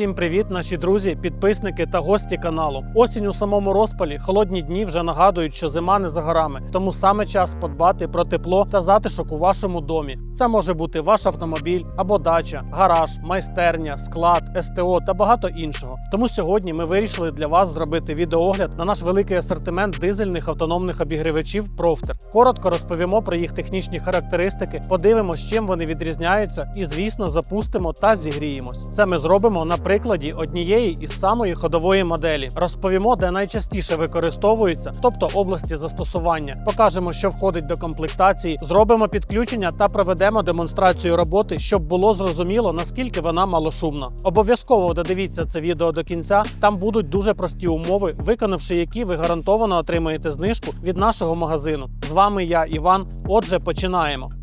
Всім привіт, наші друзі, підписники та гості каналу. Осінь у самому розпалі, холодні дні вже нагадують, що зима не за горами, тому саме час подбати про тепло та затишок у вашому домі. Це може бути ваш автомобіль або дача, гараж, майстерня, склад, СТО та багато іншого. Тому сьогодні ми вирішили для вас зробити відеогляд на наш великий асортимент дизельних автономних обігрівачів Профтер. Коротко розповімо про їх технічні характеристики, подивимося, чим вони відрізняються, і звісно запустимо та зігріємось. Це ми зробимо на прикладі однієї із самої ходової моделі. Розповімо, де найчастіше використовуються, тобто області застосування. Покажемо, що входить до комплектації, зробимо підключення та проведемо демонстрацію роботи, щоб було зрозуміло наскільки вона малошумна. Обов'язково додивіться це відео до кінця. Там будуть дуже прості умови, виконавши які ви гарантовано отримаєте знижку від нашого магазину. З вами я, Іван. Отже, починаємо.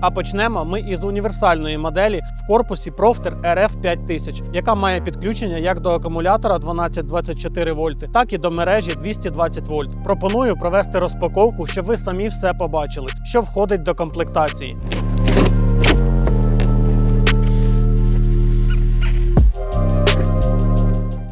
А почнемо ми із універсальної моделі в корпусі Profter RF 5000, яка має підключення як до акумулятора 1224 вольти, так і до мережі 220 вольт. Пропоную провести розпаковку, щоб ви самі все побачили, що входить до комплектації.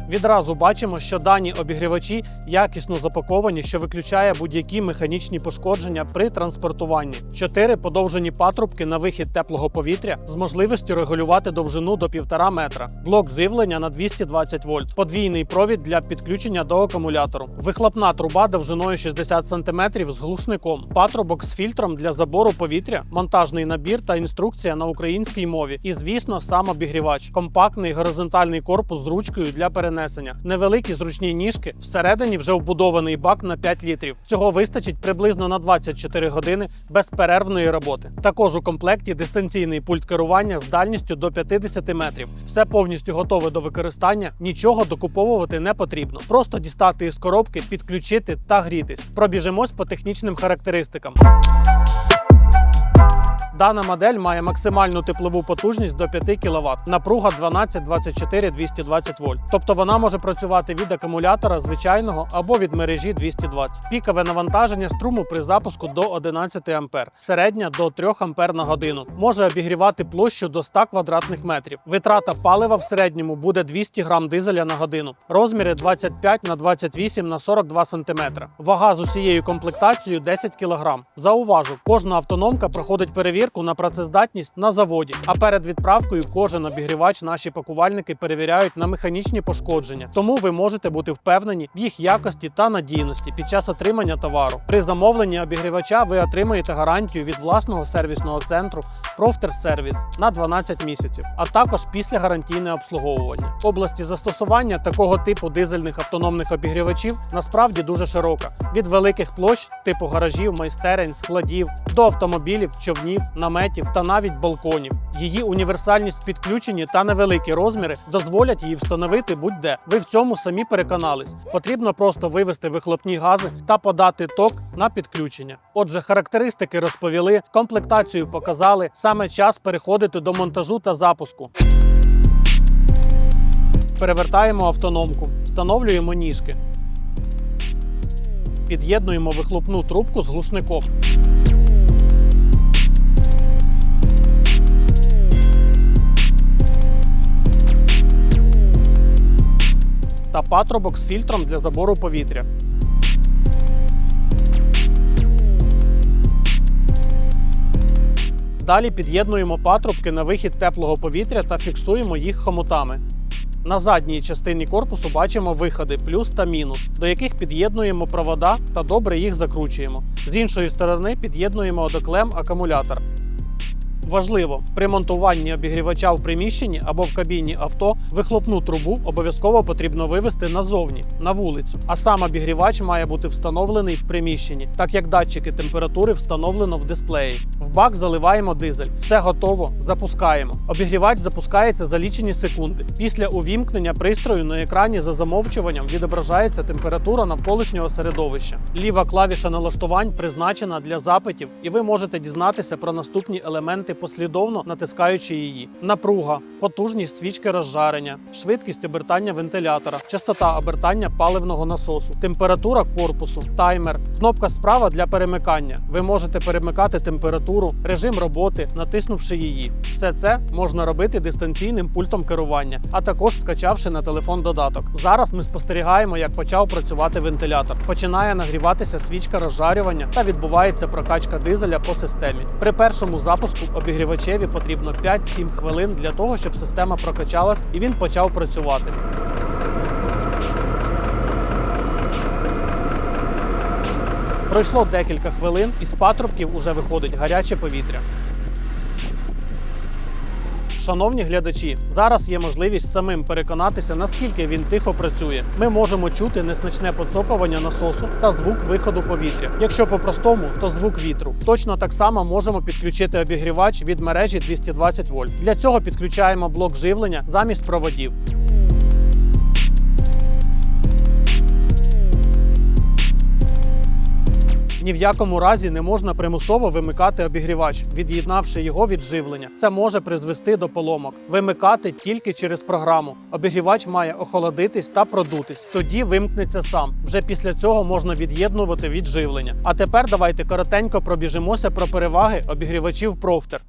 Відразу бачимо, що дані обігрівачі якісно запаковані, що виключає будь-які механічні пошкодження при транспортуванні. Чотири подовжені патрубки на вихід теплого повітря з можливістю регулювати довжину до 1,5 метра, блок живлення на 220 вольт, подвійний провід для підключення до акумулятору, вихлопна труба довжиною 60 см з глушником, патрубок з фільтром для забору повітря, монтажний набір та інструкція на українській мові. І, звісно, сам обігрівач, компактний горизонтальний корпус з ручкою для перенесення, невеликі зручні ніжки, всередині вже вбудований бак на 5 літрів. Цього вистачить приблизно на 24 години безперервної роботи. Також у комплекті дистанційний пульт керування з дальністю до 50 метрів. Все повністю готове до використання, нічого докуповувати не потрібно. Просто дістати із коробки, підключити та грітись. Пробіжимось по технічним характеристикам. Дана модель має максимальну теплову потужність до 5 кВт, напруга 12, 24, 220 вольт. Тобто вона може працювати від акумулятора звичайного або від мережі 220. Пікове навантаження струму при запуску до 11 А, середня до 3 А на годину. Може обігрівати площу до 100 квадратних метрів. Витрата палива в середньому буде 200 грам дизеля на годину. Розміри 25 на 28 на 42 см. Вага з усією комплектацією 10 кг. Зауважу, кожна автономка проходить перевірку на працездатність на заводі. А перед відправкою кожен обігрівач наші пакувальники перевіряють на механічні пошкодження. Тому ви можете бути впевнені в їх якості та надійності під час отримання товару. При замовленні обігрівача ви отримаєте гарантію від власного сервісного центру Service на 12 місяців, а також після гарантійне обслуговування. Області застосування такого типу дизельних автономних обігрівачів насправді дуже широка: від великих площ, типу гаражів, майстерень, складів до автомобілів, човнів, наметів та навіть балконів. Її універсальність в підключенні та невеликі розміри дозволять її встановити будь-де. Ви в цьому самі переконались. Потрібно просто вивести вихлопні гази та подати ток на підключення. Отже, характеристики розповіли, комплектацію показали. Саме час переходити до монтажу та запуску. Перевертаємо автономку, встановлюємо ніжки. Під'єднуємо вихлопну трубку з глушником. та патрубок з фільтром для забору повітря. Далі під'єднуємо патрубки на вихід теплого повітря та фіксуємо їх хомутами. На задній частині корпусу бачимо виходи плюс та мінус, до яких під'єднуємо провода та добре їх закручуємо. З іншої сторони під'єднуємо одоклем акумулятор. Важливо, при монтуванні обігрівача в приміщенні або в кабіні авто вихлопну трубу обов'язково потрібно вивести назовні на вулицю. А сам обігрівач має бути встановлений в приміщенні, так як датчики температури встановлено в дисплеї. В бак заливаємо дизель. Все готово, запускаємо. Обігрівач запускається за лічені секунди. Після увімкнення пристрою на екрані за замовчуванням відображається температура навколишнього середовища. Ліва клавіша налаштувань призначена для запитів, і ви можете дізнатися про наступні елементи послідовно натискаючи її. Напруга, потужність свічки розжарення, швидкість обертання вентилятора, частота обертання паливного насосу, температура корпусу, таймер, кнопка справа для перемикання. Ви можете перемикати температуру, режим роботи, натиснувши її. Все це можна робити дистанційним пультом керування, а також скачавши на телефон додаток. Зараз ми спостерігаємо, як почав працювати вентилятор. Починає нагріватися свічка розжарювання та відбувається прокачка дизеля по системі. При першому запуску обігрівачеві потрібно 5-7 хвилин для того, щоб система прокачалась і він почав працювати. Пройшло декілька хвилин, і з патрубків уже виходить гаряче повітря. Шановні глядачі, зараз є можливість самим переконатися, наскільки він тихо працює. Ми можемо чути незначне поцокування насосу та звук виходу повітря. Якщо по-простому, то звук вітру. Точно так само можемо підключити обігрівач від мережі 220 вольт. Для цього підключаємо блок живлення замість проводів. Ні в якому разі не можна примусово вимикати обігрівач, від'єднавши його від живлення. Це може призвести до поломок. Вимикати тільки через програму. Обігрівач має охолодитись та продутись. Тоді вимкнеться сам. Вже після цього можна від'єднувати від живлення. А тепер давайте коротенько пробіжимося про переваги обігрівачів Profter.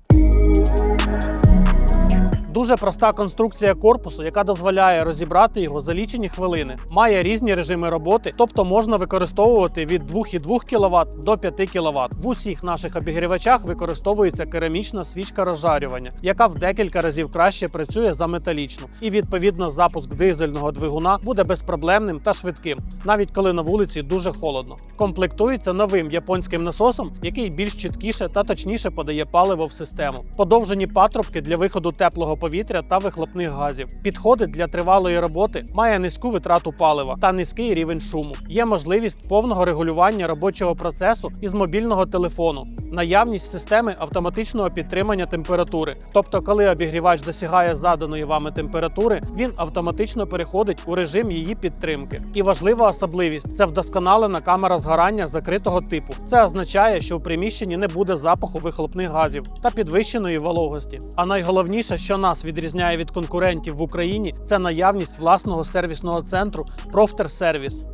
Дуже проста конструкція корпусу, яка дозволяє розібрати його за лічені хвилини. Має різні режими роботи, тобто можна використовувати від 2,2 кВт до 5 кВт. В усіх наших обігрівачах використовується керамічна свічка розжарювання, яка в декілька разів краще працює за металічну. І відповідно запуск дизельного двигуна буде безпроблемним та швидким, навіть коли на вулиці дуже холодно. Комплектується новим японським насосом, який більш чіткіше та точніше подає паливо в систему. Подовжені патрубки для виходу теплого повітря та вихлопних газів. Підходить для тривалої роботи, має низьку витрату палива та низький рівень шуму. Є можливість повного регулювання робочого процесу із мобільного телефону, наявність системи автоматичного підтримання температури. Тобто, коли обігрівач досягає заданої вами температури, він автоматично переходить у режим її підтримки. І важлива особливість це вдосконалена камера згорання закритого типу. Це означає, що в приміщенні не буде запаху вихлопних газів та підвищеної вологості. А найголовніше, що нас відрізняє від конкурентів в Україні, це наявність власного сервісного центру Профтерсервіс.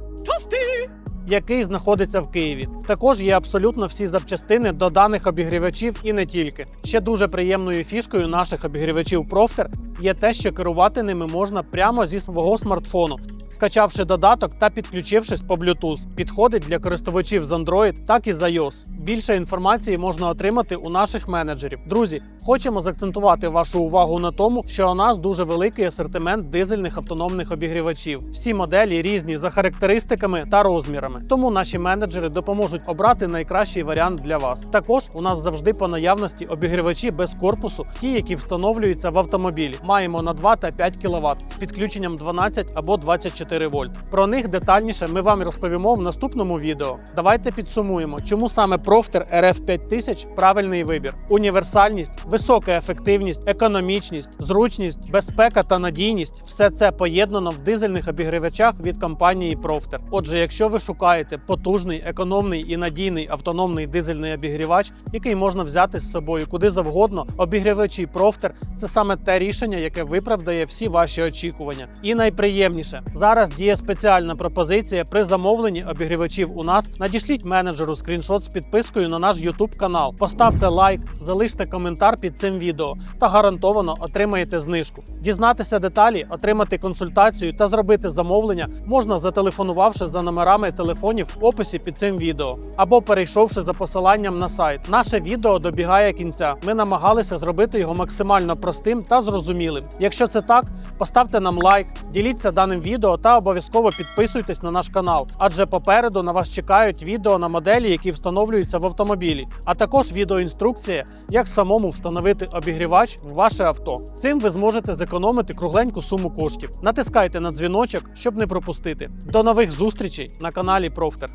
Який знаходиться в Києві. Також є абсолютно всі запчастини до даних обігрівачів і не тільки. Ще дуже приємною фішкою наших обігрівачів Profter є те, що керувати ними можна прямо зі свого смартфону. Скачавши додаток та підключившись по Bluetooth, підходить для користувачів з Android, так і з iOS. Більше інформації можна отримати у наших менеджерів. Друзі, хочемо заакцентувати вашу увагу на тому, що у нас дуже великий асортимент дизельних автономних обігрівачів. Всі моделі різні за характеристиками та розмірами. Тому наші менеджери допоможуть обрати найкращий варіант для вас. Також у нас завжди по наявності обігрівачі без корпусу, ті, які встановлюються в автомобілі. Маємо на 2 та 5 кВт з підключенням 12 або 24 вольт. Про них детальніше ми вам розповімо в наступному відео. Давайте підсумуємо, чому саме Profter RF 5000 правильний вибір. Універсальність, висока ефективність, економічність, зручність, безпека та надійність все це поєднано в дизельних обігрівачах від компанії Profter. Отже, якщо ви шукаєте потужний, економний і надійний автономний дизельний обігрівач, який можна взяти з собою куди завгодно, обігрівачі Profter – це саме те рішення, яке виправдає всі ваші очікування. І найприємніше зараз діє спеціальна пропозиція при замовленні обігрівачів у нас. Надішліть менеджеру скріншот з підпискою на наш YouTube канал. Поставте лайк, залиште коментар під цим відео та гарантовано отримаєте знижку. Дізнатися деталі, отримати консультацію та зробити замовлення можна зателефонувавши за номерами телефонів в описі під цим відео або перейшовши за посиланням на сайт. Наше відео добігає кінця. Ми намагалися зробити його максимально простим та зрозумілим. Якщо це так, поставте нам лайк, діліться даним відео та обов'язково підписуйтесь на наш канал, адже попереду на вас чекають відео на моделі, які встановлюються в автомобілі, а також відеоінструкція, як самому встановити обігрівач в ваше авто. Цим ви зможете зекономити кругленьку суму коштів. Натискайте на дзвіночок, щоб не пропустити. До нових зустрічей на каналі Профтер.